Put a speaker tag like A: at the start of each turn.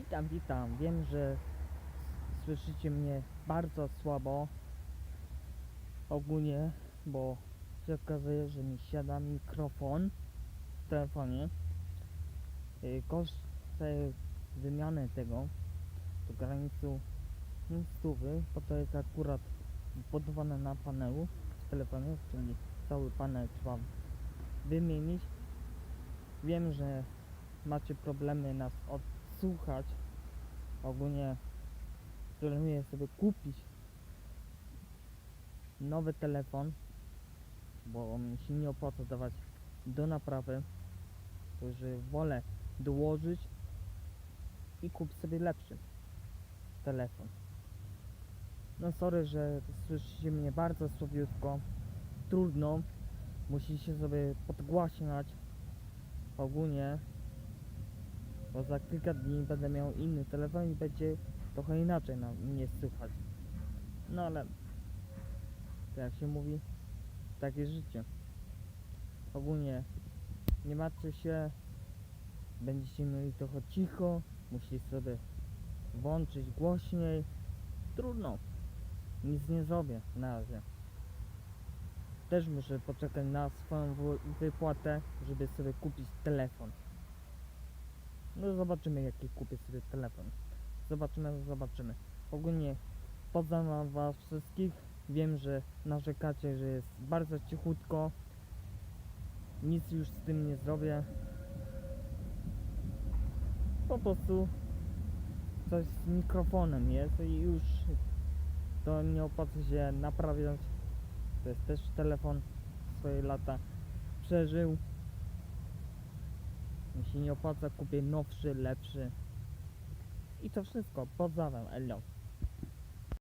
A: Witam, witam. Wiem, że słyszycie mnie bardzo słabo. Ogólnie, bo się okazuje, że mi siada mikrofon w telefonie. Y, Koszt wymiany tego to granicu stówy, bo to jest akurat budowane na panelu w telefonie, czyli cały panel trzeba wymienić. Wiem, że macie problemy nas odsłuchać. Ogólnie planuję sobie kupić nowy telefon, bo mi się nie opłaca dawać do naprawy. Także wolę dołożyć i kupić sobie lepszy telefon. No sorry, że słyszycie mnie bardzo słabiutko. Trudno. Musicie sobie podgłaśniać ogólnie bo za kilka dni będę miał inny telefon i będzie trochę inaczej na mnie słychać. No ale jak się mówi, takie życie. Ogólnie nie martwcie się, będziecie mieli trochę cicho, musicie sobie włączyć głośniej. Trudno, nic nie zrobię na razie. Też muszę poczekać na swoją wy- wypłatę, żeby sobie kupić telefon. No zobaczymy jaki kupię sobie telefon. Zobaczymy, zobaczymy. Ogólnie poznam was wszystkich. Wiem, że narzekacie, że jest bardzo cichutko. Nic już z tym nie zrobię. Po prostu coś z mikrofonem jest i już to nie opłaca się naprawiać. To jest też telefon swoje lata przeżył. Się nie opłaca, kupię nowszy, lepszy. I to wszystko. Pozdrawiam, elo.